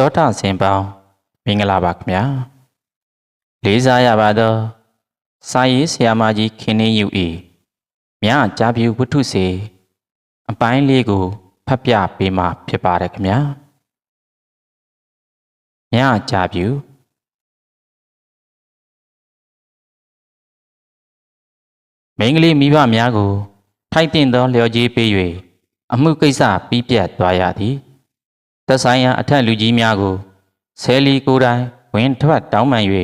တောထဆင်ပေါင်းမင်္ဂလာပါခင်ဗျာလေးစားရပါတော့စာရေးဆရာမကြီးခင်နေယူဤမြကြာပြူဝတ္ထုစေအပိုင်းလေးကိုဖတ်ပြပေးမှာဖြစ်ပါတယ်ခင်ဗျာမြကြာပြူမိန်းကလေးမိဘများကို ထိုက်တင်သောလျော်ကြေးပေး၍အမှုကိစ္စပြီးပြတ်သွားရသည် သက်ဆိုင်ရာအထက်လူကြီးများကိုဆယ်လီကိုယ်တိုင်ဝင်ထွက်တောင်းပန်၍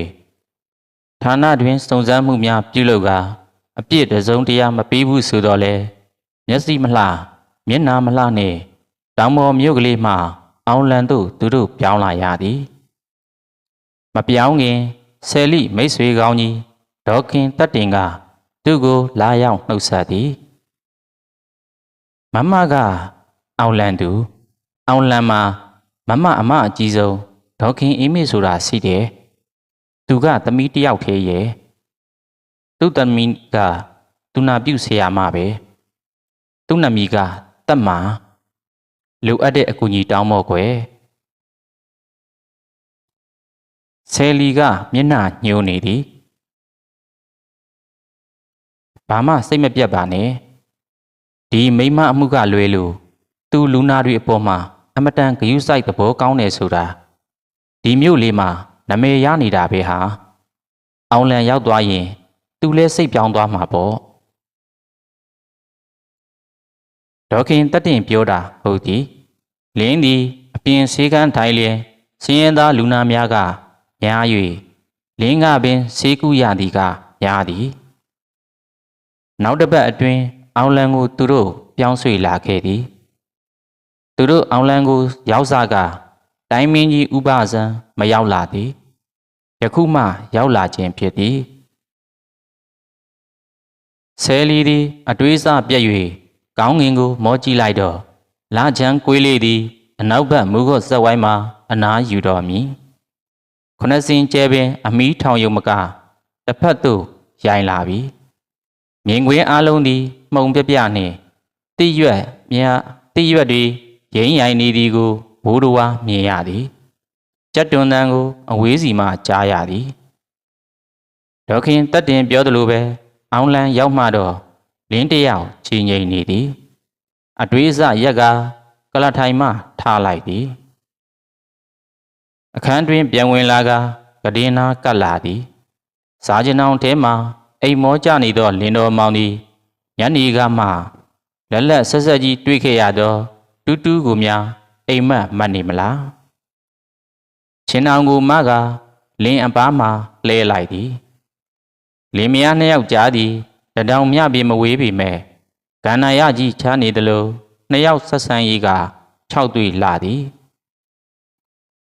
ဌာနတွင်စုံစမ်းမှုများပြုလုပ်ကာအပြစ်တစုံတရာမပေးဘူးဆိုတော့လေမျက်စိမလှမျက်နာမလှနှင့်တောင်ပေါ်မြို့ကလေးမှအောင်လန်သို့သူတို့ပြောင်းလာရသည်မပြောင်းခင်ဆယ်လီမိတ်ဆွေကောင်းကြီးဒေါခင်တက်တင်ကသူ့ကိုလာရောက်နှုတ်ဆက်သည်မမကအောင်လန်သူအောင်လန်မှာ မမအမအကြီးဆုံးဒေါခင်အင်းမေဆိုတာရှိတယ်သူကသမီးတစ်ယောက်သေးရဲ့သူ့သမီးကသူနာပြုဆရာမပဲသူ့နမီကတက်မှာလိုအပ်တဲ့အကူအညီတောင်းမော့ကွယ်ဆယ်လီကမျက်နှာညှိုးနေသည်ဘာမှစိတ်မပြတ်ပါနဲ့ဒီမိမအမှုကလွဲလို့သူလူနာတွေအပေါ်မှာ အမတန်ဂယုစိုက်သဘောကောင်းတယ်ဆိုတာဒီမြို့လေးမှာနမေရနေတာပဲဟာအောင်လန်ရောက်သွားရင် သူလဲစိတ်ပြောင်းသွားမှာပေါ့ဒေါခင်တက်တင်ပြောတာဟုတ်သည်လင်းသည်အပြင်ဆေးကန်းထိုင်လျင်စင်းရဲသားလူနာများကများ၍လင်းကပင်ဆေးကူရသည်ကများသည်နောက်တစ်ပတ်အတွင်းအောင်လန်ကိုသူတို့ပြောင်းရွှေ့လာခဲ့သည် သူတို့အောင်လန်ကို ရောက်စားကတိုင်းမင်းကြီးဥပဇံမရောက်လာသည်ယခုမှရောက်လာခြင်းဖြစ်သည်ဆယ်လီသည် အတွေးစပြက်၍ကောင်းငင်ကို မောကြည့်လိုက်တော့လာချမ်းကွေးလေးသည် အနောက်ဘက်မူခော့ဆက်ဝိုင်းမှာအနားယူတော်မူခုနစင်ကျဲပင် အမီးထောင်ယုံမကတစ်ဖက်သို့ရိုင်လာပြီမြင်ကွင်းအလုံးသည် မှုံပြပြနှင့်တိရွက်မြတိရွက်တွေ ရင်းရိုင်နေသည်ကိုဘိုးတော်ဝါမြင်ရသည်ကြက်တွန်တန်ကိုအဝေးစီမှကြားရသည်ဒေါခင်တက်တင်ပြောသလိုပဲအောင်လန်ရောက်မှတော့လင်းတယောက်ချီငိန်နေသည်အတွေးစရက်ကကလထိုင်မှထားလိုက်သည်အခန်းတွင်ပြန်ဝင်လာကကဒင်းနာကတ်လာသည်စားကျင်အောင်ထဲမှအိမ်မောကြနေသောလင်းတော်မောင်သည်ညနေကမှလက်လက်ဆက်ဆက်ကြီးတွေးခဲ့ရသော တူးတူးကိုများအိမ်မက်မှတ်နေမလားချင်းအောင်ကိုမကလင်းအပားမှလဲလိုက်သည်လင်းမယားနှစ်ယောက်ကြားသည်တတောင်မြပြေမဝေးပေမဲ့ကန္နာရကြီးချားနေသလိုနှစ်ယောက်ဆက်ဆံရေးက၆တွေ့လာသည်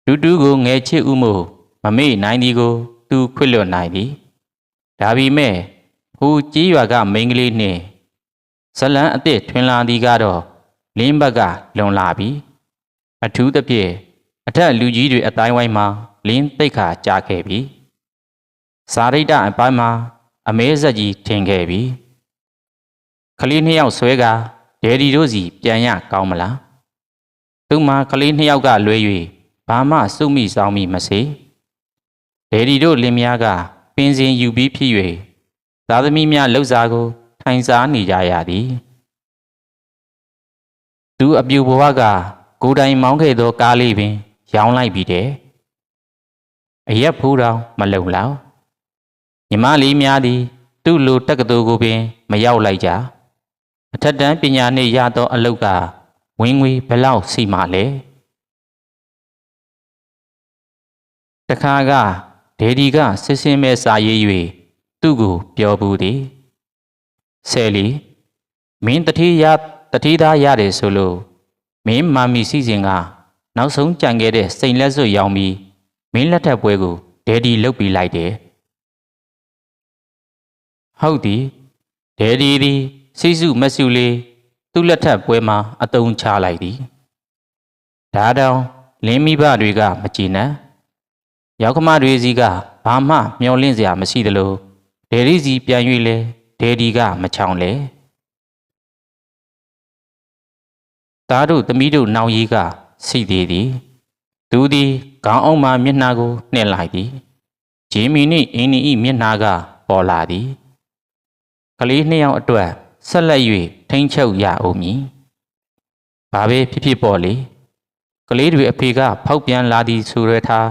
တူတူကိုငယ်ချစ်ဥမို့မမေ့နိုင်သည်ကို သူခွင့်လွတ်နိုင်သည်ဒါပေမဲ့ဟိုကြီးရွာကမိန်းကလေးနှင့်ဇလန်းအစ်စ်ထွင်လာသည်ကတော့ လင်းဘက်ကလွန်လာပြီအထူးသဖြင့်အထက်လူကြီးတွေအတိုင်းဝိုင်းမှာလင်းသိတ်ခါကြားခဲ့ပြီစာရိတ္တအပိုင်းမှာအမဲဆက်ကြီးထင်ခဲ့ပြီကလေးနှစ်ယောက်ဆွဲကဒယ်ဒီတို့စီပြန်ရကောင်းမလားသူ့မှာကလေးနှစ်ယောက်ကလွဲ၍ဘာမှစုမိဆောင်မိမစေဒယ်ဒီတို့လင်မယားကပင်စင်ယူပြီးဖြစ်၍သာသမီများလှုပ်စားကိုထိုင်စားနေကြရသည် သူအပြူဘဝကကိုယ်တိုင်မောင်းခဲ့သောကားလေးပင် ရောင်းလိုက်ပြီတဲ့အရက်ဖူးတော်မလုံလောက်ညီမလေးများသည် သူ့လိုတက္ကသိုလ်ကိုပင် မရောက်လိုက်ကြအထက်တန်းပညာနှင့်ရသောအလုတ်ကဝင်ငွေဘယ်လောက်စီမှလဲတခါကဒေဒီကဆစ်စင်းမဲ့စာရေး၍သူ့ကိုပြောဘူးသည်ဆယ်လီမင်းတတိယ တတိသားရတယ်ဆိုလို့မင်းမာမီစီစဉ်ကနောက်ဆုံးကြံခဲ့တဲ့စိန်လက်စွပ်ရောင်းပြီးမင်းလက်ထပ်ပွဲကိုဒယ်ဒီလုတ်ပြီးလိုက်တယ်ဟုတ်သည်ဒယ်ဒီသည်စိစုမဆုလေးသူ့လက်ထပ်ပွဲမှာအတုံးချလိုက်သည်ဒါတောင်လင်းမိဘတွေကမကြည်နပ်ယောက်ကမတွေစီကဘာမှမျောလင့်စရာမရှိသလိုဒယ်ဒီစီပြန်၍လဲဒယ်ဒီကမချောင်လဲ သားတို့သမီးတို့နောင်ရီးကစီသေးသည်သူသည်ခေါင်းအောင်မှမျက်နှာကိုနှင့်လိုက်သည်ဂျေမီနှင့်အင်းနီ၏မျက်နှာကပေါ်လာသည်ကလေးနှစ်ယောက်အတွက်ဆက်လက်၍ထိန်းချုပ်ရအောင်မည်ဘာပဲဖြစ်ဖြစ်ပေါ်လေကလေးတွေအဖေကဖောက်ပြန်လာသည်ဆိုရထား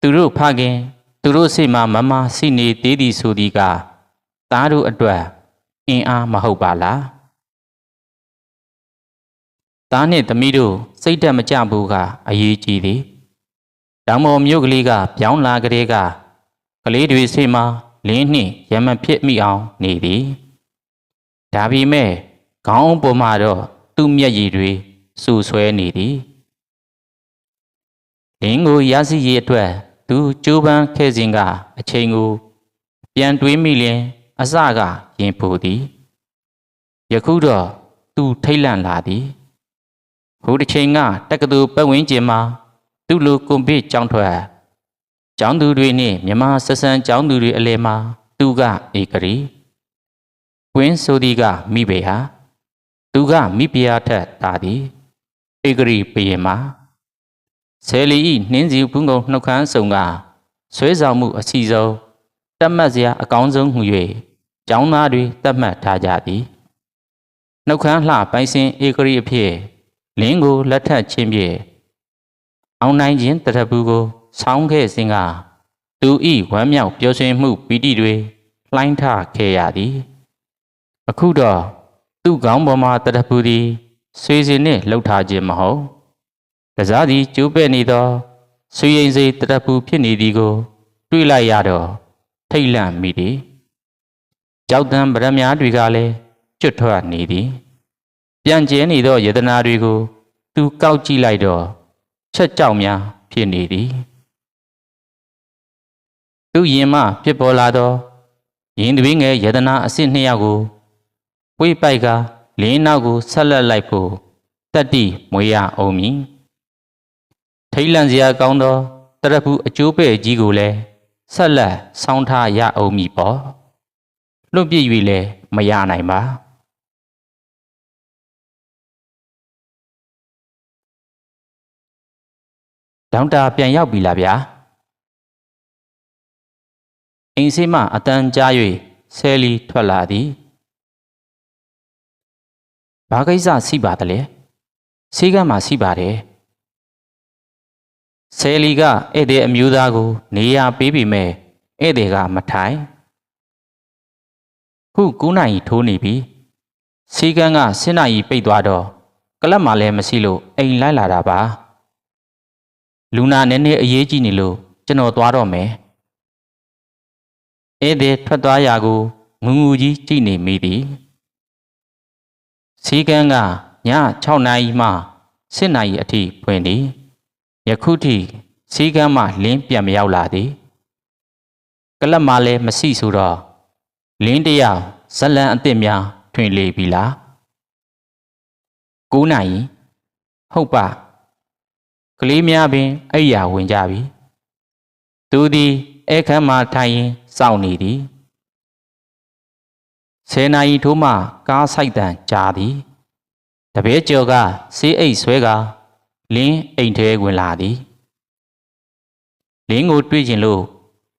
သူတို့ဖခင်သူတို့စိတ်မှာမမစိနေသေးသည်ဆိုသည်ကသားတို့အတွက်အင်အားမဟုတ်ပါလား သားနှင့်သမီးတို့စိတ်တက်မကြဘူးကအရေးကြီးသည်တောင်ပေါ်မြို့ကလေးကပြောင်းလာကလေးကကလေးတွေစိတ်မှာလင်းနှင့်ရမဖြစ်မိအောင်နေသည်ဒါပေမဲ့ခေါင်းပေါ်မှာတော့သူ့မျက်ရည်တွေစူဆွဲနေသည်လင်းကိုရစီရည်အတွက်သူကြိုးပမ်းခဲ့စဉ်ကအချိန်ကို ပြန်တွေးမိလျင်အစကရင်ပူသည်ယခုတော့သူထိတ်လန့်လာသည် ဟိုတစ်ချိန်ကတက္ကသိုလ်ပတ်ဝန်းကျင်မှာသူ့လိုကွန်ပစ်ကျောင်းထွက်ကျောင်းသူတွေနှင့်မြမဆက်ဆံကျောင်းသူတွေအလဲမှာသူကဧကရီဝင်းဆိုဒီကမိဘေဟာသူကမိဖုရားထက်တာသည်ဧကရီပရင်မှာဆယ်လီဤနှင်းစီဘုံကုံနှုတ်ခမ်းဆောင်ကဆွဲဆောင်မှုအစီဆုံးတတ်မှတ်စရာအကောင်းဆုံးဟု၍ကျောင်းသားတွေတတ်မှတ်ထားကြသည်နှုတ်ခမ်းလှပိုင်စင်ဧကရီအဖြစ် လင်းကိုလက်ထပ်ခြင်းဖြင့်အောင်နိုင်ခြင်းတရဘူးကိုဆောင်းခဲ့စဉ်ကသူဤဝမ်းမြောက်ပျော်ရွှင်မှုပီတိတွေလှိုင်းထခဲ့ရသည် အခုတော့သူ့ခေါင်းပေါ်မှာတရဘူးသည်ဆွေစဉ်နှင့်လှုပ်ထားခြင်းမဟုတ်ကစားသည်ကျိုးပဲ့နေသောဆွေရင်စိတရဘူးဖြစ်နေသည်ကို တွေ့လိုက်ရတော့ထိတ်လန့်မိသည်ကြောက်တံဗရမ ्या တွေကလည်းကျွတ်ထွက်နေသည် ပြန်ကျဲနေသောယတနာတွေကို သူကောက်ကြည့်လိုက်တော့ချက်ကြောက်များဖြစ်နေသည်သူရင်မှဖြစ်ပေါ်လာသောရင်သွေးငယ်ယတနာအစစ်နှစ်ယောက်ကိုဝိပိုက်ကလင်းနောက်ကိုဆက်လက်လိုက်ဖို့တတ္တိမွေရအောင်မည်ထိတ်လန့်စရာကောင်းသောတရဖူအကျိုးပဲ့ကြီးကိုလည်းဆက်လက်ဆောင်းထားရအောင်မည်ပေါ့လွတ်ပြည့်၍လည်းမရနိုင်ပါ ဒေါက်တာပြန်ရောက်ပြီလားဗျာအိမ်ဆေးမှအတန်းကြား၍ဆဲလီထွက်လာသည်ဘာကိစ္စစီပါတလဲဆေးကမ်းမှာစီပါတယ်ဆဲလီကဧည့်သည်အမျိုးသားကို နေရာပေးပြီမဲ့ဧည့်သည်ကမထိုင်ခု9နိုင်ထိုးနေပြီဆေးကမ်းက7နိုင်ပိတ်သွားတော့ကလပ်မှလည်းမရှိလို့အိမ်လိုက်လာတာပါ လူနာနည်းနည်းအရေးကြီးနေလို့ကျွန်တော်သွားတော့မယ်ဧည့်သည်ထွက်သွားရာကိုငူငူကြီးကြည့်နေမိသည်စီကန်းကည6နာရီမှ7နာရီအထိဖွင့်သည်ယခုထိစီကန်းမှလင်းပြန်မရောက်လာသည်ကလပ်မှလည်းမရှိဆိုတော့လင်းတရဇလံအစ်စ်များထွင်လေပြီလား9နာရီဟုတ်ပါ ကလေးများပင်အိယာဝင်ကြပြီသူသည်အခန်းမှာထိုင်ရင်စောင့်နေသည်ဆယ်နာရီထိုးမှကားဆိုင်တန်ကြားသည်တပည့်ကျော်ကဆေးအိတ်ဆွဲကလင်းအိမ်ထဲဝင်လာသည်လင်းကိုတွေ့ကျင်လို့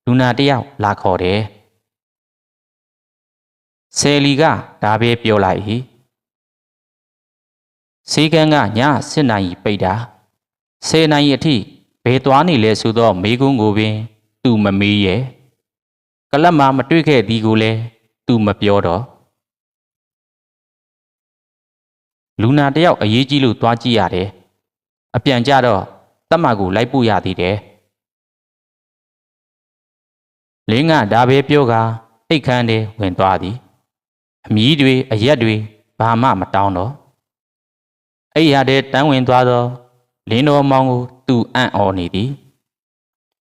လူနာတယောက်လာခေါ်တယ်ဆယ်လီကဒါပဲပြောလိုက်၏စေကန်းကည7နာရီပိတ်တာ 10နာရီအထိဘယ်သွားနေလဲဆိုတော့မေကုန်းကိုပင် သူမမေးရဲ့ကလပ်မှာမတွေ့ခဲ့သည်ကိုလည်းသူမပြောတော့လူနာတယောက်အရေးကြီးလို့သွားကြည့်ရတယ်အပြန်ကြတော့တတ်မှကိုလိုက်ပို့ရသေးတယ်လင်းကဒါပဲပြောကအိတ်ခမ်းထဲဝင်သွားသည်အမီးတွေအရက်တွေဘာမှမတောင်းတော့အိတ်ရတဲ့တန်းဝင်သွားတော့ လင်းတော်မောင်ကိုသူအံ့ဩနေသည်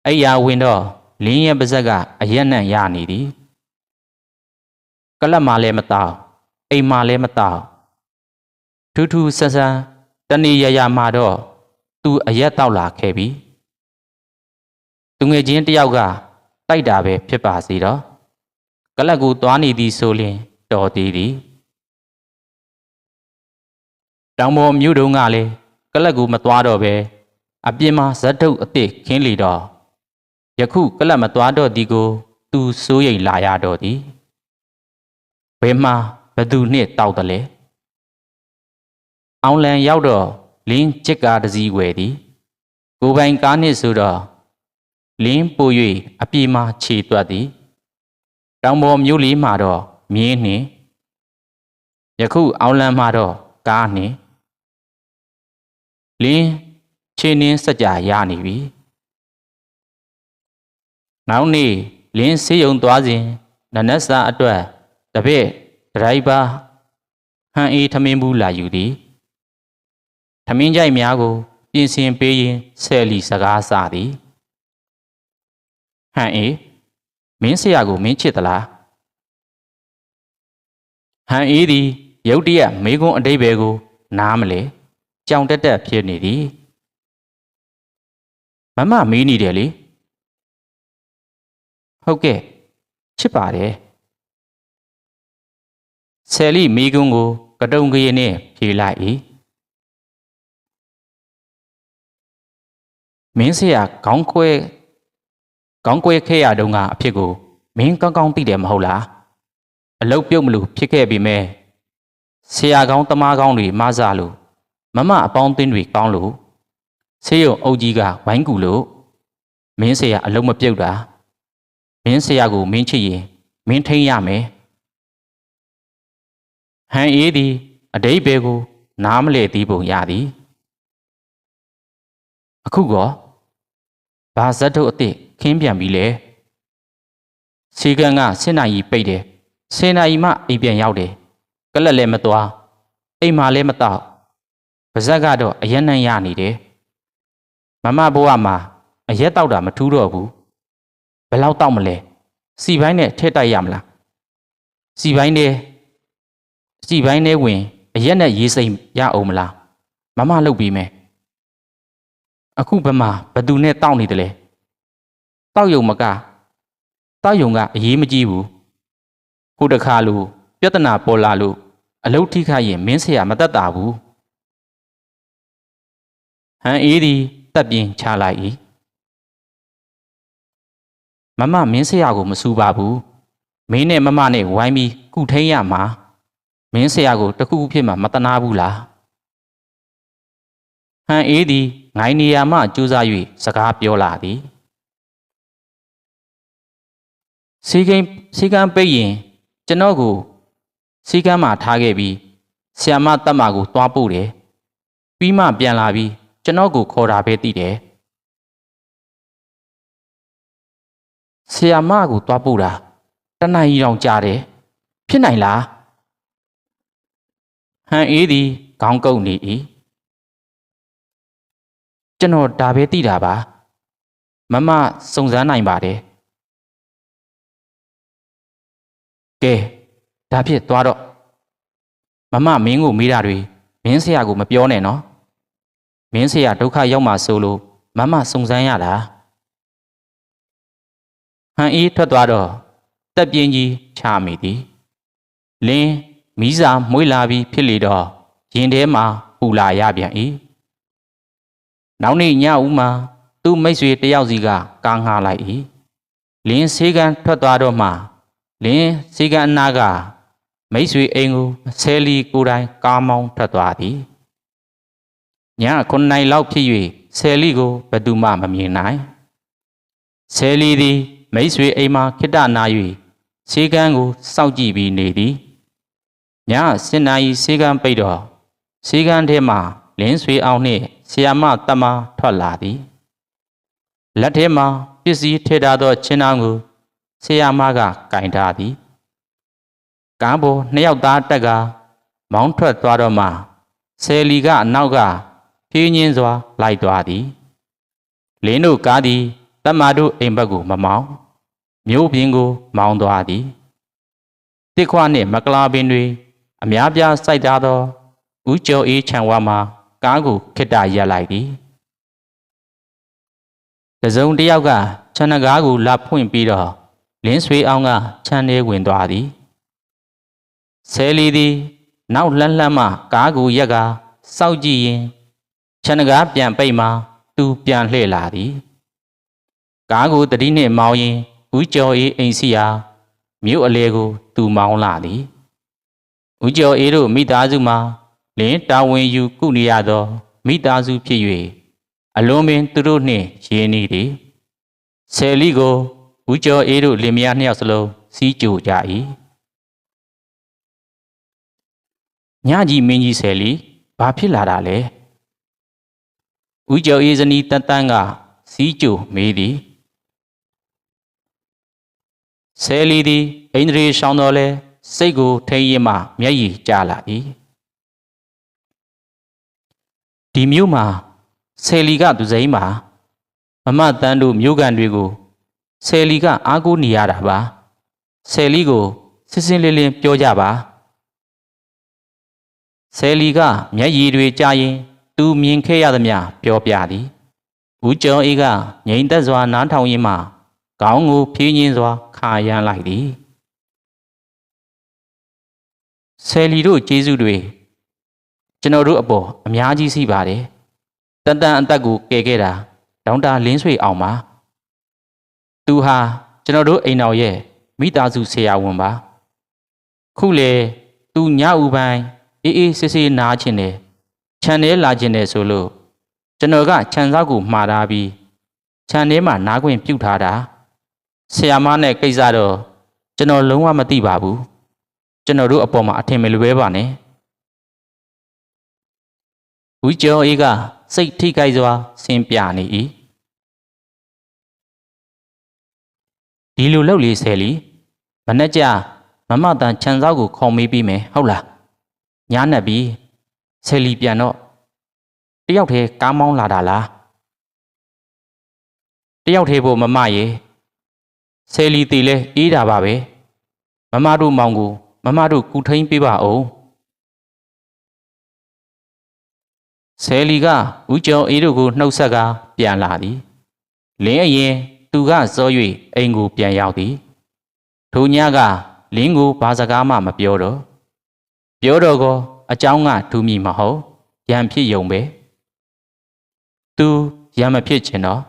အိယာဝင်တော့လင်းရဲ့ပါဇက်ကအရက်နဲ့ရနေသည်ကလပ်မှလည်းမတောက်အိမ်မှလည်းမတောက်ထူးထူးဆန်းဆန်းတဏီရရမှာတော့သူအရက်တောက်လာခဲ့ပြီသူငယ်ချင်းတယောက်ကတိုက်တာပဲဖြစ်ပါစေတော့ကလပ်ကိုသွားနေသည်ဆိုရင်တော်သေးသည်တောင်ပေါ်မြို့တုံးကလည်း ကလပ်ကူမသွားတော့ပဲအပြင်မှာဇတ်တုတ်အစ်စ်ခင်းလေတော့ယခုကလပ်မသွားတော့သည်ကို သူစိုးရိမ်လာရတော့သည်ဘယ်မှာဘသူနှင့်တောက်တယ်လဲအောင်လန်ရောက်တော့လင်းချစ်ကားတစ်စီးဝယ်သည် ကိုပိုင်ကားနှင့်ဆိုတော့လင်းပို၍အပြေမှာခြေတွက်သည်တောင်ပေါ်မျိုးလေးမှာတော့မြင်းနှင့်ယခုအောင်လန်မှာတော့ကားနှင့် လင်းခြေနှင်းစကြရနေပြီနောက်နေ့လင်းဆေးရုံသွားစဉ်နနက်စာအတွက်တပည့်ဒရိုက်ဘာဟန်အေးထမင်းဘူးလာယူသည်ထမင်းကြိုက်များကိုပြင်ဆင်ပေးရင်ဆယ်လီစကားစသည်ဟန်အေးမင်းဆရာကိုမင်းချစ်သလားဟန်အေးသည်ရုတ်တရက်မေကွန်းအတိတ်ဘယ်ကို နားမလဲ ကြောင်တက်တက်ဖြစ်နေသည်မမမေးနေတယ်လေဟုတ်ကဲ့ချစ်ပါတယ်ဆယ်လီမိကွန်းကိုကတုံကရင်နဲ့ဖြေလိုက်၏မင်းဆရာခေါင်းခွဲခေါင်းကွဲခဲ့ရတုန်းကအဖြစ်ကိုမင်းကောင်းကောင်းသိတယ်မဟုတ်လားအလုတ်ပြုတ်မလို့ဖြစ်ခဲ့ပြီမဲ့ဆရာကောင်းတမားကောင်းတွေမဆလို့ မမအပေါင်းအသင်းတွေကောင်းလို့ဆေးရုံအုပ်ကြီးကဝိုင်းကူလို့မင်းဆရာအလုံးမပြုတ်တာမင်းဆရာကိုမင်းချစ်ရင်မင်းထိန်ရမယ်ဟန်အေးသည်အတိတ်ဘဲကို နားမလဲသေးပုံရသည်အခုကောဘာဇတ်တို့အစ်စ်ခင်းပြန်ပြီလေစီကန်က7နာရီပိတ်တယ်10နာရီမှအိမ်ပြန်ရောက်တယ်ကလက်လည်းမသွားအိမ်မှာလည်းမတော့ ပါဇက်ကတော့အရက်နှံ့ရနေတယ်မမဘိုးကမှအရက်တောက်တာမထူးတော့ဘူးဘယ်လောက်တောက်မလဲစီပိုင်းနဲ့ထဲတိုက်ရမလားစီပိုင်းနဲ့စီပိုင်းနဲ့ဝင်အရက်နဲ့ရေးစိမ်ရအောင်မလားမမလုပ်ပြီးမယ်အခုဘမဘသူနဲ့တောက်နေတယ်လဲတောက်ယုံမကတောက်ယုံကအရေးမကြီးဘူးကိုတခါလို့ပြဿနာပေါ်လာလို့အလုတ်ထိခိုက်ရင်မင်းဆရာမတတ်တာဘူး ဟန်အေးသည်တက်ပြင်းချလိုက်၏မမမင်းဆရာကိုမစူပါဘူးမင်းနဲ့မမနဲ့ဝိုင်းပြီးကုထိန်ရမှာမင်းဆရာကိုတခုခုဖြစ်မှာမတနာဘူးလားဟန်အေးသည်ငိုင်းနေရာမှကြိုးစား၍စကားပြောလာသည်စီကိန်းစီကံပိတ်ရင်ကျွန်တော်ကိုစီကံမှာထားခဲ့ပြီးဆီယမတက်မာကိုသွားပို့တယ်ပြီးမှပြန်လာပြီး ကျွန်တော်ကိုခေါ်တာပဲသိတယ်ဆီယမကိုသွားပို့တာတနင်္ဂနွေတောင်ကြားတယ်ဖြစ်နိုင်လားဟန်အေးသည်ခေါင်းကုပ်နေ၏ကျွန်တော်ဒါပဲသိတာပါမမစုံစမ်းနိုင်ပါတယ်ကဲဒါဖြစ်သွားတော့မမမင်းကိုမိတာတွေမင်းဆရာကိုမပြောနဲ့နော် မင်းဆရာဒုက္ခရောက်မှဆိုလို့မမစုံစမ်းရတာဟန်အေးထွက်သွားတော့တက်ပြင်းကြီးချမိသည်လင်းမိစာမွေးလာပြီးဖြစ်လေတော့ရင်ထဲမှာပူလာရပြန်၏နောက်နေ့ညဦးမှာသူ့မိတ်ဆွေတယောက်စီကကားငှားလိုက်၏လင်းဆေးကန်ထွက်သွားတော့မှလင်းဆေးကန်အနာကမိတ်ဆွေအိမ်ကိုဆဲလီကိုယ်တိုင်ကားမောင်းထွက်သွားသည် ည9နိုင်လောက်ဖြစ်၍ဆဲလီကိုဘယ်သူမှမမြင်နိုင်ဆဲလီသည် မိတ်ဆွေအိမ်မှာခိတနာ၍ဆေးကန်ကိုစောင့်ကြည့်ပြီးနေသည်ည7နာရီဆေးကန်ပိတ်တော့ဆေးကန်ထဲမှာလင်းဆွေအောင်နှင့်ဆီယာမတမထွက်လာသည်လက်ထဲမှာပစ္စည်းထေထားသောချင်းနှောင်းကိုဆီယာမကကင်ထားသည်ကံပေါ်နှစ်ယောက်သားတက်ကမောင်းထွက်သွားတော့မှဆယ်လီကအနောက်က ဖြင်းညင်းစွာလိုက်သွားသည်လင်းတို့ကားသည်တမ္မာတို့အိမ်ဘက်ကိုမမောင်းမြို့ပြင်ကို မောင်းသွားသည်တစ်ခွနှင့်မကလာပင်တွေအများပြားစိုက်ထားသောဦးကျော်အေးခြံဝါမှာကားကိုခိတ္တရက်လိုက်သည်တစုံတစ်ယောက်ကခြံနဂါးကိုလာဖွင့်ပြီးတော့လင်းဆွေအောင်ကခြံထဲဝင်သွားသည်ဆဲလီသည် နောက်လှမ်းလှမ်းမှကားကိုရက်ကစောက်ကြည့်ရင် ခြံနဂါးပြန်ပိတ်မှသူသူပြန်လှည့်လာသည်ကားကိုတတိနှင့်မောင်းရင်ဦးကျော်အေးအိမ်စီယာမြို့အလဲကို သူမောင်းလာသည်ဦးကျော်အေးတို့မိသားစုမှာလင်းတာဝန်ယူကုနေရသောမိသားစုဖြစ်၍အလွန်ပင်သူတို့နှင့်ရင်းနှီးသည်ဆယ်လီကိုဦးကျော်အေးတို့လင်မယားနှစ်ယောက်စလုံးစီးကြိုကြ၏ညကြီးမင်းကြီးဆယ်လီဘာဖြစ်လာတာလဲ ဦးကျော်အေးဇနီးတန်တန်းကစီးကြိုမေးသည်ဆယ်လီသည်အိန္ဒြေရှောင်းတော်လဲစိတ်ကိုထိန်ရင်မှမျက်ရည်ကျလာ၏ဒီမြို့မှာဆယ်လီကသူစိမ်းမှာမမတန်းတို့မြို့ကန်တွေကိုဆယ်လီကအားကိုးနေရတာပါဆယ်လီကိုစစ်စင်လင်းလင်းပြောကြပါဆယ်လီကမျက်ရည်တွေကျရင် သူမြင်ခဲ့ရသမျှပြောပြသည်ဦးကျော်အေးကငြိမ်သက်စွာနားထောင်ရင်းမှခေါင်းကိုဖြင်းချင်းစွာခါရမ်းလိုက်သည်ဆယ်လီတို့ကျေးဇူးတွေကျွန်တော်တို့အပေါ်အများကြီးရှိပါတယ်တန်တန်အသက်ကိုကယ်ခဲ့တာဒေါက်တာလင်းဆွေအောင်ပါသူဟာကျွန်တော်တို့အိမ်တော်ရဲ့မိသားစုဆရာဝန်ပါခုလေသူညဥပိုင်းအေးအေးဆေးဆေးနားချင်တယ် ခြံထဲလာချင်တယ်ဆိုလို့ကျွန်တော်ကခြံစားကိုမှားထားပြီးခြံထဲမှာနားခွင့်ပြုတ်ထားတာဆရာမနဲ့ကိစ္စတော့ကျွန်တော်လုံးဝမသိပါဘူးကျွန်တော်တို့အပေါ်မှာအထင်မလွဲပါနဲ့ဝီကျော်အေးကစိတ်ထိခိုက်စွာဆင်းပြနေ၏ဒီလိုလောက်လေးဆယ်လီမနဲ့ကြမမတန်ခြံစားကိုခေါ်မေးပြီးမယ်ဟုတ်လားညားနေပြီ ဆယ်လီပြန်တော့တယောက်တည်းကားမောင်းလာတာလားတယောက်တည်းဖို့မမရေဆယ်လီတီလဲအေးတာပါပဲမမတို့မောင်ကိုမမတို့ကူထိန်ပေးပါအောင်ဆယ်လီကဦးကျော်အေးတို့ကိုနှုတ်ဆက်ကပြန်လာသည်လင်းအရင်သူကစော၍အိမ်ကိုပြန်ရောက်သည်ထိုညကလင်းကိုဘာစကားမှမပြောတော့ပြောတော့ကော အကြောင်းကဒူးမိမဟုတ်ရံဖြစ်ယုံပဲသူရံမဖြစ်ချင်တော့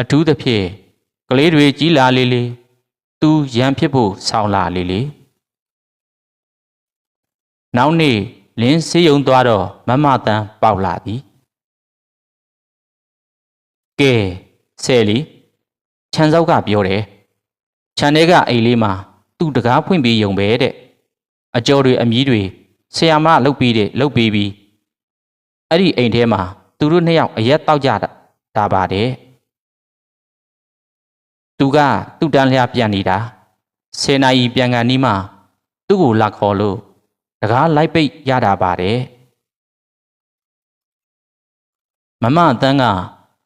အထူးသဖြင့်ကလေးတွေကြီးလာလေလေသူရံဖြစ်ဖို့ဆောင်းလာလေလေနောက်နေ့လင်းစေးယုံသွားတော့မမတန်ပေါက်လာသည်ကဲဆယ်လီခြံစောက်ကပြောတယ်ခြံထဲကအိမ်လေးမှာသူ့တကားဖွင့်ပြီးယုံပဲတဲ့အကြော်တွေအမီးတွေ ဆရာမလှုပ်ပြီးတဲ့လှုပ်ပြီးပြီးအဲ့ဒီအိမ်ထဲမှာသူတို့နှစ်ယောက်အရက်တောက်ကြတာဒါပါတယ်သူကသူ့တန်းလျားပြန်နေတာဆယ်နာရီပြန်ကန်နီးမှသူ့ကိုလာခေါ်လို့တကားလိုက်ပိတ်ရတာပါတယ်မမအတန်းက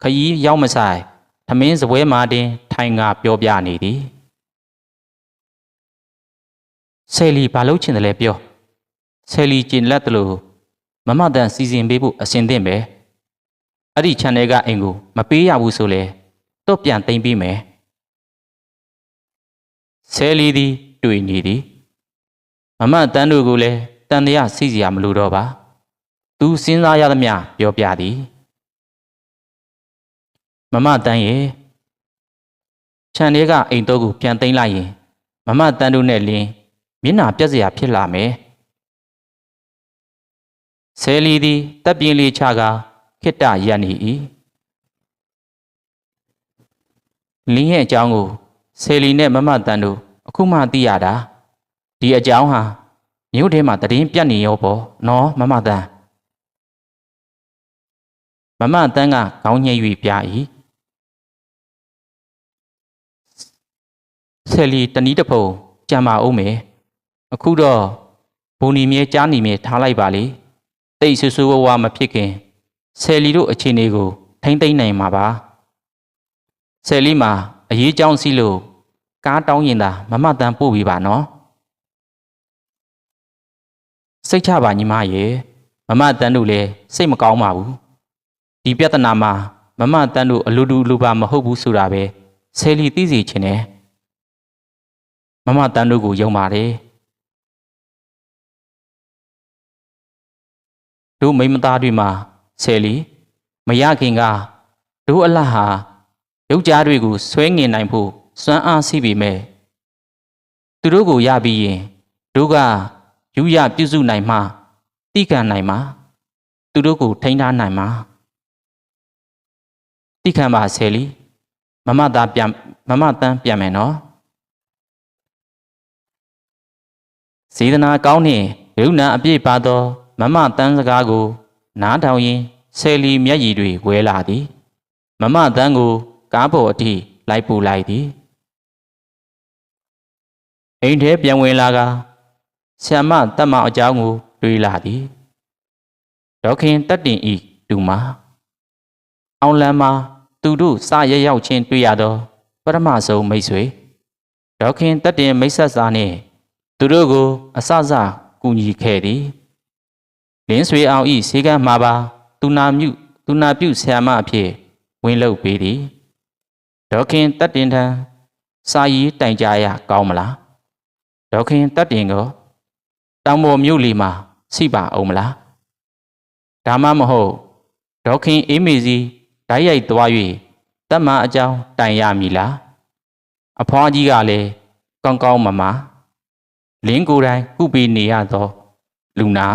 ခရီးရောက်မဆိုင်သမင်းစပွဲမာတင် ထိုင်ငါပြောပြနေသည်ဆယ်လီဘာလို့ချင်တယ်လဲပြော ဆယ်လီကျင်လက်တလို့မမတန်စီစဉ်ပေးဖို့အစင်သင့်ပဲအဲ့ဒီ channel ကအိမ်ကိုမပေးရဘူးဆိုလဲတော့ပြန်သိမ်းပေးမယ်ဆယ်လီသည်တွေ့နေသည်မမတန်းတို့ကိုလည်းတန်တရားစီစရာမလိုတော့ပါသူစဉ်းစားရသမျှပြောပြသည်မမတန်းရဲ့ခြံထဲကအိမ်တော့ကိုပြန်သိမ်းလိုက်ရင် မမတန်းတို့နဲ့လင်းမျက်နှာပြက်စရာဖြစ်လာမယ် ဆယ်လီသည်တပ်ပြင်းလေးချကာခိတ္တရပ်နေ၏လင်းရဲ့အကြောင်းကိုဆယ်လီနဲ့မမတန်တို့အခုမှသိရတာဒီအကြောင်းဟာမြို့ထဲမှာတည်င်းပြတ်နေရောပေါ့နော်မမတန်မမတန်ကခေါင်းညှိ၍ပြ၏ဆယ်လီတနီးတဖုံကြံပါအောင်မယ်အခုတော့ဘုံနီမြဲကြားနီမြဲထားလိုက်ပါလေ တိတ်ဆူဆူဝဝမဖြစ်ခင်ဆယ်လီတို့အခြေအနေကို ထိမ့်သိမ့်နိုင်မှာပါဆယ်လီမှာအရေးကြောင်းစီလို့ကားတောင်းရင်သာမမတန်ပို့ပြီးပါနော်စိတ်ချပါညီမရေမမတန်တို့လည်းစိတ်မကောင်းပါဘူးဒီပြဿနာမှာမမတန်တို့အလူတူလူပါမဟုတ်ဘူးဆိုတာပဲဆယ်လီသိစီချင်တယ်မမတန်တို့ကိုယုံပါတယ် တို့မိမသားတွေမှာဆယ်လီမရခင်ကဒို့အလတ်ဟာရုပ်ကြားတွေကိုဆွဲငင်နိုင်ဖို့စွမ်းအားရှိပေမဲ့သူတို့ကိုရပြီးရင်တို့ကယူရပြုစုနိုင်မှတိခံနိုင်မှာသူတို့ကိုထိန်းထားနိုင်မှာတိခံပါဆယ်လီမမသားပြန်မမတန်းပြန်မယ်နော်စေတနာကောင်းနှင့်ယုံနာအပြည့်ပါသော မမတန်းစကားကို နားထောင်ရင်ဆယ်လီမျက်ရည်တွေဝဲလာသည် မမတန်းကို ကားပေါ်အထိလိုက်ပူလိုက်သည်အိမ်ထဲပြန်ဝင်လာကဆ iam မတတ်မအကြောင်းကိုတွေးလာသည်ဒေါခင်တက်တင်ဤတူမှာအောင်လန်းမှာသူတို့စရရောက်ချင်းတွေ့ရသောပထမဆုံးမိတ်ဆွေဒေါခင်တက်တင်မိတ်ဆက်စာနှင့်သူတို့ကိုအစစကူညီခဲ့သည် လင်းဆွေအောင်ဤဈေးကမ်းမှာပါသူနာမြုသူနာပြုဆ iam မအဖြစ်ဝင်လုပ်ပေးသည်ဒေါခင်တက်တင်ထံစာရီတိုင်ကြရကောင်းမလားဒေါခင်တက်တင်ကိုတောင်ပေါ်မြို့လီမှာစိပါအောင်မလားဒါမှမဟုတ်ဒေါခင်အေးမေစီဓာတ်ရိုက်သွား၍တက်မအကြောင်းတိုင်ရမည်လားအဖွားကြီးကလည်းကောင်းကောင်းမမလင်းကိုယ်တိုင်ကုပေးနေရသော လူနာ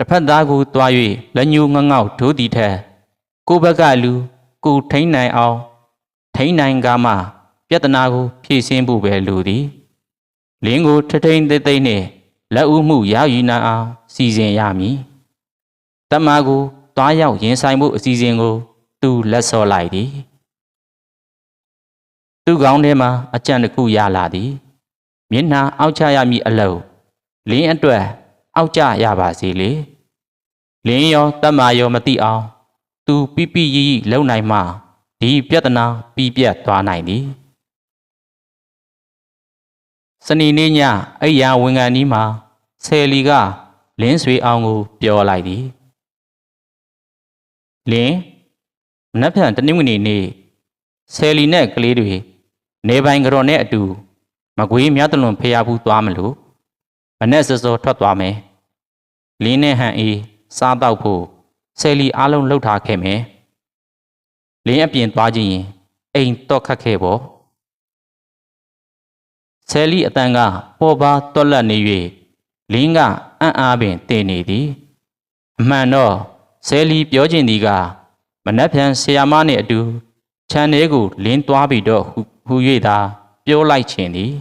တစ်ဖက်သားကိုတွား၍လက်ညှိုးငငေါက်ဒိုးတီထက်ကိုယ့်ဘက်ကလူကိုယ်ထိန်းနိုင်အောင်ထိန်းနိုင်ကမှပြဿနာကိုဖြေရှင်းဖို့ပဲလိုသည်လင်းကိုထထိန်သိသိနှင့်လက်ဦးမှုရယူနိုင်အောင်စီစဉ်ရမည်တမကိုတွားရောက်ရင်ဆိုင်မှုအစီအစဉ်ကို သူလက်စော်လိုက်သည်သူ့ကောင်းထဲမှာအကြံတစ်ခုရလာသည်မျက်နှာအောက်ချရမည်အလုံးလင်းအတွက် အောက်ကျရပါစေလေလင်းရောတမရောမသိအောင် သူပြပြရီရီလုံနိုင်မှဒီပြဿနာပြီးပြတ်သွားနိုင်သည်စနေနေ့ညအိယာဝင်ကန်ကြီးမှာဆယ်လီကလင်းဆွေအောင်ကိုပြောလိုက်သည်လင်းမနှက်ဖြန်တနင်္ဂနွေနေ့ဆယ်လီနဲ့ကလေးတွေနေပိုင်ကြော်နဲ့အတူ မကွေးမြတ်တလွန်ဖျားဘူးသွားမလို့မနဲ့စောစောထွက်သွားမယ် လင်းနဲ့ဟန်အေးစားတော့ဖို့ဆယ်လီအားလုံးလှုပ်ထားခဲ့မယ်လင်းအပြင်သွားကြည့်ရင်အိမ်တော့ခတ်ခဲ့ပေါ့ဆယ်လီအတန်ကပေါ်ပါတွက်လက်နေ၍လင်းကအံ့အားပင်တင်နေသည်အမှန်တော့ဆယ်လီပြောချင်သည်ကမနှက်ဖြန်ဆီယာမနှင့်အတူခြံထဲကိုလင်းသွားပြီးတော့ဟူ၍သာပြောလိုက်ခြင်းသည်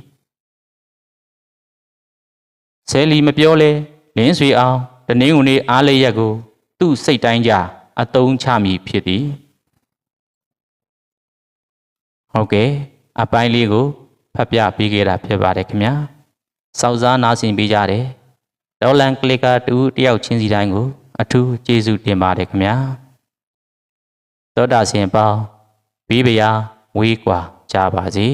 ဆယ်လီမပြောလဲ လင်းဆွေအောင်တနင်္ဂနွေအားလျက်ကို သူ့စိတ်တိုင်းကြအတုံးချမိဖြစ်သည်ဟုတ်ကဲ့အပိုင်းလေးကိုဖတ်ပြပေးခဲ့တာဖြစ်ပါတယ်ခင်ဗျာစောက်စားနားဆင်ပေးကြတယ်ဒေါ်လန်ကလစ်ကာတူတယောက်ချင်းစီတိုင်းကို အထူးကျေးဇူးတင်ပါတယ်ခင်ဗျာသောတာရှင်ပေါင်းဘီးဗျာဝေးကွာကြပါစေ